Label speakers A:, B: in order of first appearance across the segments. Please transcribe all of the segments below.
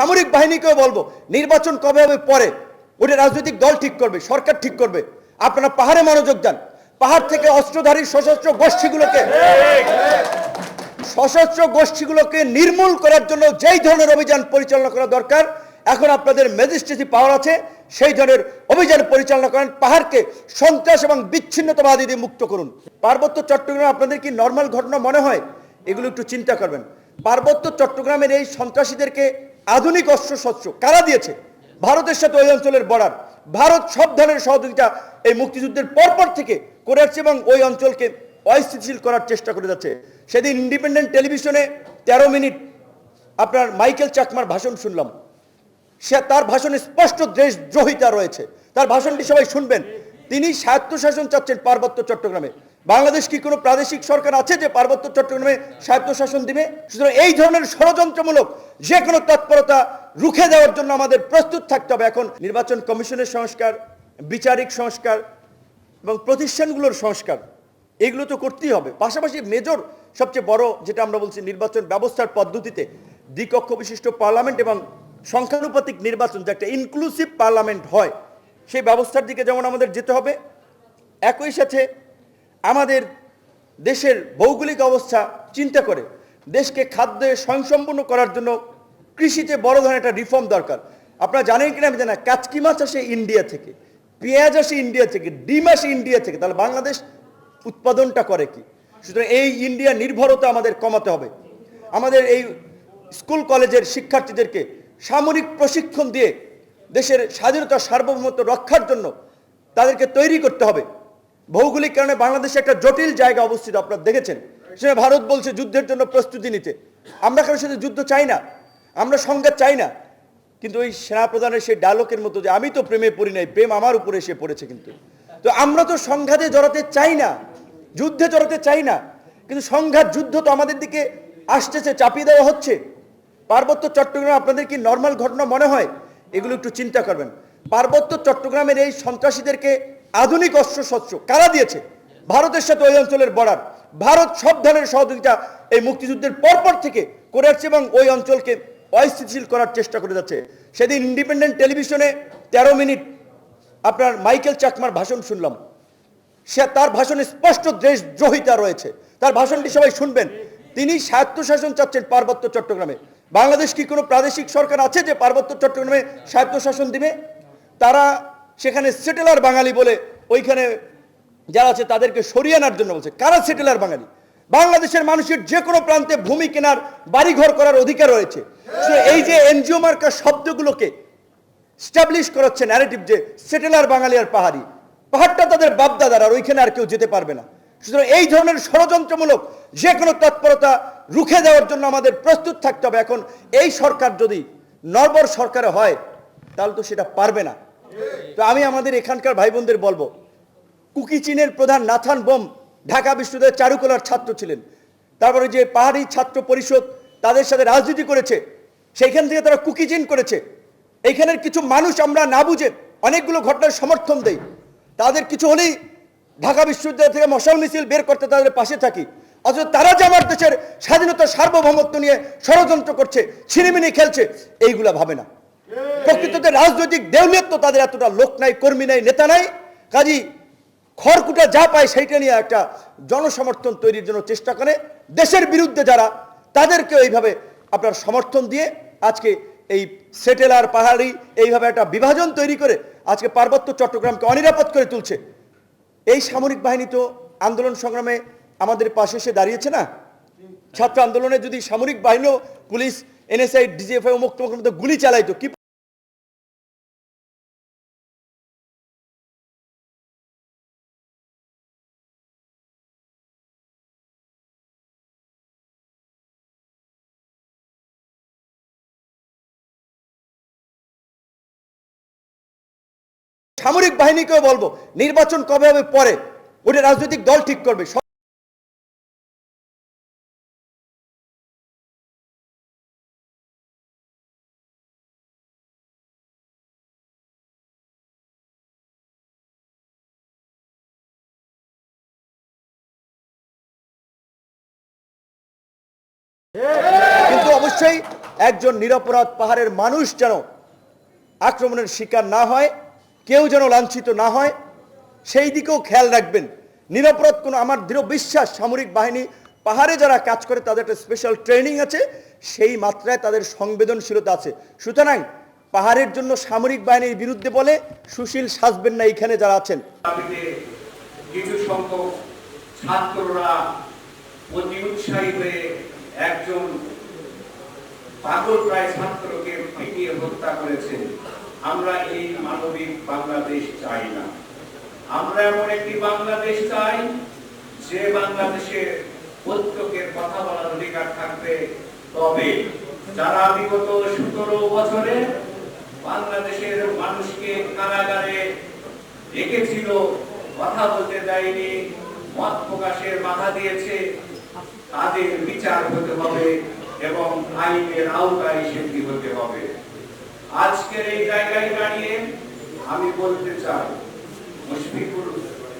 A: সামরিক বাহিনীকেও বলব, নির্বাচন কবে হবে পরে? ওটা রাজনৈতিক দল ঠিক করবে, সরকার ঠিক করবে। আপনারা পাহাড়ে মনোযোগ দেন। পাহাড় থেকে অস্ত্রধারী সশস্ত্র গোষ্ঠীগুলোকে সশস্ত্র গোষ্ঠীগুলোকে নির্মূল করার জন্য যেই ধরনের অভিযান পরিচালনা করা দরকার, এখন আপনাদের ম্যাজিস্ট্রেসি পাওয়ার আছে, সেই ধরনের অভিযান পরিচালনা করেন, পাহাড়কে সন্ত্রাস এবং বিচ্ছিন্নতাবাদী দিয়ে মুক্ত করুন। পার্বত্য চট্টগ্রাম আপনাদের কি নর্মাল ঘটনা মনে হয়? এগুলো একটু চিন্তা করবেন। পার্বত্য চট্টগ্রামের এই সন্ত্রাসীদেরকে আধুনিক অস্ত্র শস্ত্র কারা দিয়েছে? ভারতের সাথে ওই অঞ্চলের বর্ডার। ভারত সব ধরনের সহযোগিতা এই মুক্তিযুদ্ধের পরপর থেকে করে আসছে এবং ওই অঞ্চলকে অস্থিতিশীল করার চেষ্টা করে যাচ্ছে। সেদিন ইন্ডিপেন্ডেন্ট টেলিভিশনে তেরো মিনিট আপনার মাইকেল চাকমার ভাষণ শুনলাম। সে তার ভাষণে স্পষ্ট দেশদ্রোহিতা রয়েছে। তার ভাষণটি সবাই শুনবেন। তিনি স্বায়ত্তশাসন চাচ্ছেন পার্বত্য চট্টগ্রামে। বাংলাদেশ কি কোনো প্রাদেশিক সরকার আছে যে পার্বত্য চট্টগ্রামে স্বায়ত্তশাসন দিবে? সুতরাং এই ধরনের ষড়যন্ত্রমূলক যে কোনো তৎপরতা রুখে দেওয়ার জন্য আমাদের প্রস্তুত থাকতে হবে। এখন নির্বাচন কমিশনের সংস্কার, বিচারিক সংস্কার এবং প্রতিষ্ঠানগুলোর সংস্কার, এগুলো তো করতেই হবে। পাশাপাশি মেজর সবচেয়ে বড় যেটা আমরা বলছি নির্বাচন ব্যবস্থার পদ্ধতিতে দ্বিকক্ষ বিশিষ্ট পার্লামেন্ট এবং সংখ্যানুপাতিক নির্বাচন, যে একটা ইনক্লুসিভ পার্লামেন্ট হয়, সেই ব্যবস্থার দিকে যেমন আমাদের যেতে হবে, একই সাথে আমাদের দেশের ভৌগোলিক অবস্থা চিন্তা করে। দেশকে খাদ্যে স্বয়ংসম্পূর্ণ করার জন্য কৃষিতে বড় ধরনের একটা রিফর্ম দরকার। আপনারা জানেন কিনা আমি জানা কাচকি মাছ আসে ইন্ডিয়া থেকে, পেঁয়াজ আসে ইন্ডিয়া থেকে, ডিম আসে ইন্ডিয়া থেকে। তাহলে বাংলাদেশ উৎপাদনটা করে কি? সুতরাং এই ইন্ডিয়া নির্ভরতা আমাদের কমাতে হবে। আমাদের এই স্কুল, কলেজের শিক্ষার্থীদেরকে সামরিক প্রশিক্ষণ দিয়ে দেশের স্বাধীনতা সার্বভৌমত্ব রক্ষার জন্য তাদেরকে তৈরি করতে হবে। ভৌগোলিক কারণে বাংলাদেশে একটা জটিল জায়গা অবস্থিত, আপনারা দেখেছেন। সেখানে ভারত বলছে যুদ্ধের জন্য প্রস্তুতি নিতে। আমরা কারোর সাথে যুদ্ধ চাই না, আমরা সংঘাত চাই না। কিন্তু ওই সেনাপ্রধানের সেই ডায়লগের মতো যে, আমি তো প্রেমে পড়ি নাই, প্রেম আমার উপরে এসে পড়েছে কিন্তু। তো আমরা তো সংঘাতে জড়াতে চাই না, যুদ্ধে জড়াতে চাই না। কিন্তু সংঘাত, যুদ্ধ তো আমাদের দিকে আসতেছে, চাপিয়ে দেওয়া হচ্ছে। পার্বত্য চট্টগ্রাম আপনাদের কি নর্মাল ঘটনা মনে হয়? এগুলো একটু চিন্তা করবেন। পার্বত্য চট্টগ্রামের এই সন্ত্রাসীদেরকে আধুনিক অস্ত্র শস্ত্র কারা দিয়েছে? ভারতের সাথে ওই অঞ্চলের বর্ডার। ভারত সব ধরনের সহযোগিতা এই মুক্তিযুদ্ধের পরপর থেকে করে আসছে এবং ওই অঞ্চলকে অস্থিতিশীল করার চেষ্টা করে যাচ্ছে। সেদিন ইন্ডিপেন্ডেন্ট টেলিভিশনে তেরো মিনিট আপনার মাইকেল চাকমার ভাষণ শুনলাম। সে তার ভাষণে স্পষ্ট দেশদ্রোহিতা রয়েছে। তার ভাষণটি সবাই শুনবেন। তিনি স্বায়ত্তশাসন চাচ্ছেন পার্বত্য চট্টগ্রামে। বাংলাদেশ কি কোনো প্রাদেশিক সরকার আছে যে পার্বত্য চট্টগ্রামে স্বায়ত্তশাসন দিবে? তারা সেখানে সেটেলার বাঙালি বলে ওইখানে যারা আছে তাদেরকে সরিয়ে আনার জন্য বলছে। কারা সেটেলার বাঙালি? বাংলাদেশের মানুষের যে কোনো প্রান্তে ভূমি কেনার, বাড়িঘর করার অধিকার রয়েছে। এই যে এনজিও মার্কা শব্দগুলোকে স্টাবলিশ করাচ্ছে ন্যারেটিভ যে সেটেলার বাঙালি আর পাহাড়ি, পাহাড়টা তাদের বাপদাদার আর ওইখানে আর কেউ যেতে পারবে না। সুতরাং এই ধরনের ষড়যন্ত্রমূলক যে কোনো তৎপরতা রুখে দেওয়ার জন্য আমাদের প্রস্তুত থাকতে হবে। এখন এই সরকার যদি নর্বর সরকারে হয়, তাহলে তো সেটা পারবে না। তো আমি আমাদের এখানকার ভাই বোনদের বলব, কুকি চীনের প্রধান নাথান বোম ঢাকা বিশ্ববিদ্যালয়ের চারুকলার ছাত্র ছিলেন। তারপরে যে পাহাড়ি ছাত্র পরিষদ তাদের সাথে রাজনীতি করেছে, সেইখান থেকে তারা কুকি চিন করেছে। এইখানের কিছু মানুষ আমরা না বুঝে অনেকগুলো ঘটনার সমর্থন দেই। তাদের কিছু হলেই ঢাকা বিশ্ববিদ্যালয় থেকে মশাল মিছিল বের করতে তাদের পাশে থাকি। অথচ তারা যে আমার দেশের স্বাধীনতা সার্বভৌমত্ব নিয়ে ষড়যন্ত্র করছে, ছিনিমিনি খেলছে, এইগুলা ভাবে না। প্রকৃততে রাজনৈতিক দেউলিয়ত্ব তাদের এতটা লোক নাই, কর্মী নাই, নেতা নাই। কাজী খড়কুটা যা পায় সেইটা নিয়ে একটা জনসমর্থন তৈরির জন্য চেষ্টা করে। দেশের বিরুদ্ধে যারা তাদেরকে এইভাবে আপনার সমর্থন দিয়ে আজকে এই সেটেলার পাহাড়ি এইভাবে একটা বিভাজন তৈরি করে আজকে পার্বত্য চট্টগ্রামকে অনিরাপদ করে তুলছে। এই সামরিক বাহিনী তো আন্দোলন সংগ্রামে আমাদের পাশে এসে দাঁড়িয়েছে না? ছাত্র আন্দোলনে যদি সামরিক বাহিনীও পুলিশ, এনএসআই, ডিজিএফআই মুক্ত গুলি চালাইতো, কি সামরিক বাহিনীকেও বলব, নির্বাচন কবে হবে পরে, ওটা রাজনৈতিক দল ঠিক করবে। কিন্তু অবশ্যই একজন নিরপরাধ পাহাড়ের মানুষ যেন আক্রমণের শিকার না হয় কেউ যেন লাঞ্ছিত না হয়, সেই দিকেও খেয়াল রাখবেন। নিরাপরাধ কোনো আমার দৃঢ় বিশ্বাস, সামরিক বাহিনী পাহাড়ে যারা কাজ করে তাদের একটা স্পেশাল ট্রেনিং আছে, সেই মাত্রায় তাদের সংবেদনশীলতা আছে। সুতরাং পাহাড়ের জন্য সামরিক বাহিনীর বিরুদ্ধে বলে সুশীল সাজবেন না এইখানে যারা আছেন।
B: কিছু সংখ্যক ছাত্ররা অতি উৎসাহী হয়ে একজন পাগল প্রায় ছাত্রকে পিটিয়ে হত্যা করেছে আমরা এই মানবিক বাংলাদেশ চাই না। আমরা এমন একটি বাংলাদেশ চাই, যে বাংলাদেশে প্রত্যেকের কথা বলার অধিকার থাকবে। তবে যারা বিগত সতেরো বছরে বাংলাদেশের মানুষকে কারাগারে রেখেছিল কথা বলতে দেয়নি, মত প্রকাশের বাধা দিয়েছে, তাদের বিচার হতে হবে এবং আইনের আওতায় সেটি হতে হবে। আজকের এই জায়গায় দাঁড়িয়ে আমি বলতে চাই, মুশফিকুর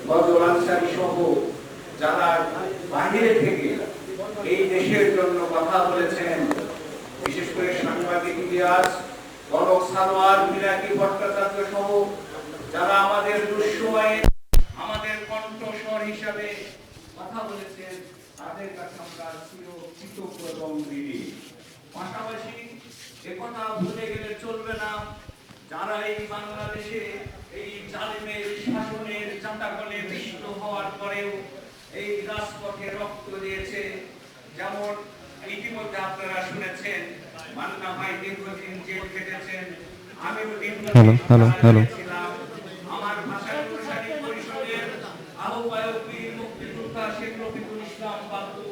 B: বদল আনসারী সহ যারা বাহিরে থেকে এই দেশের জন্য কথা বলেছেন, বিশেষ করে সাংবাদিক ইতিহাস গণক সালোয়ার মিরাকি ভট্টাচার্য সহ যারা আমাদের দুঃসময়ে আমাদের কণ্ঠস্বর হিসাবে কথা বলেছেন, তাদের কাছে আমরা চির কৃতজ্ঞ এবং ঋণী। পাশাপাশি কথা ভুলে গেলে চলবে না যারা এই বাংলাদেশে এই জালিমের শাসনের চাঁদাকলে পিষ্ট হওয়ার পরেও এই রাজপথে রক্ত দিয়েছে যেমন ইতিমধ্যে আপনারা শুনেছেন মান্না ভাই দীর্ঘদিন জেল কেটেছেন আমিও
C: হ্যালো, হ্যালো, হ্যালো।
B: ছিলাম। আমার ভাষা প্রসারী পরিষদের আহ্বায়ক বীর মুক্তিযোদ্ধা শেখ রফিকুল ইসলাম বাবু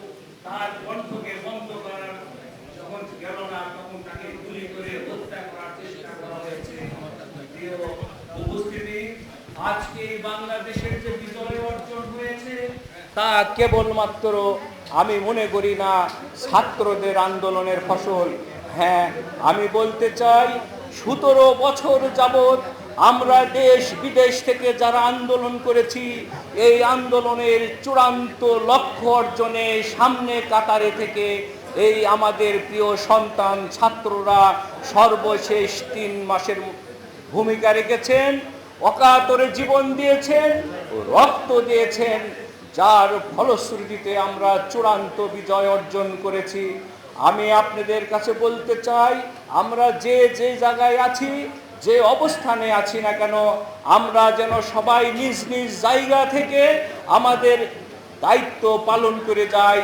B: তার কণ্ঠকে বন্ধ করার যখন গেল না তখন তাকে গুলি করে হত্যা করার চেষ্টা করা হয়েছে প্রিয় উপস্থিতি আজকে এই বাংলাদেশের যে বিজয় অর্জন হয়েছে তা কেবলমাত্র আমি মনে করি না ছাত্রদের আন্দোলনের ফসল। হ্যাঁ আমি বলতে চাই, সতেরো বছর যাবত আমরা দেশ বিদেশ থেকে যারা আন্দোলন করেছি, এই আন্দোলনের চূড়ান্ত লক্ষ্য অর্জনে সামনে কাতারে থেকে এই আমাদের প্রিয় সন্তান ছাত্ররা সর্বশেষ তিন মাসের ভূমিকা রেখেছেন, অকাতরে জীবন দিয়েছেন, রক্ত দিয়েছেন যার ফলশ্রুতিতে আমরা চূড়ান্ত বিজয় অর্জন করেছি। আমি আপনাদের কাছে বলতে চাই, আমরা যে যে জায়গায় আছি, যে অবস্থানে আছি না কেন, আমরা যেন সবাই নিজ নিজ জায়গা থেকে আমাদের দায়িত্ব পালন করে যাই।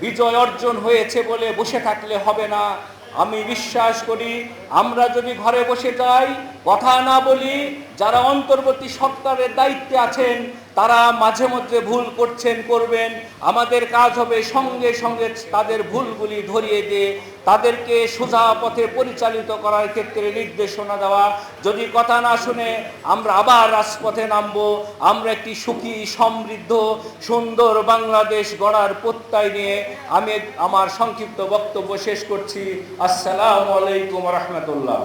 B: বিজয় অর্জন হয়েছে বলে বসে থাকলে হবে না। আমি বিশ্বাস করি আমরা যদি ঘরে বসে যাই, কথা না বলি, যারা অন্তর্বর্তী সরকারের দায়িত্বে আছেন, তারা মাঝে মধ্যে ভুল করছেন, করবেন। আমাদের কাজ হবে সঙ্গে সঙ্গে তাদের ভুলগুলি ধরিয়ে দিয়ে, তাদেরকে সোজা পথে পরিচালিত করার ক্ষেত্রে নির্দেশনা দেওয়া। যদি কথা না শুনে, আমরা আবার রাজপথে নামবো। আমরা একটি সুখী, সমৃদ্ধ, সুন্দর বাংলাদেশ গড়ার প্রত্যয় নিয়ে আমি আমার সংক্ষিপ্ত বক্তব্য শেষ করছি। আসসালামু আলাইকুম রহমতুল্লাহ।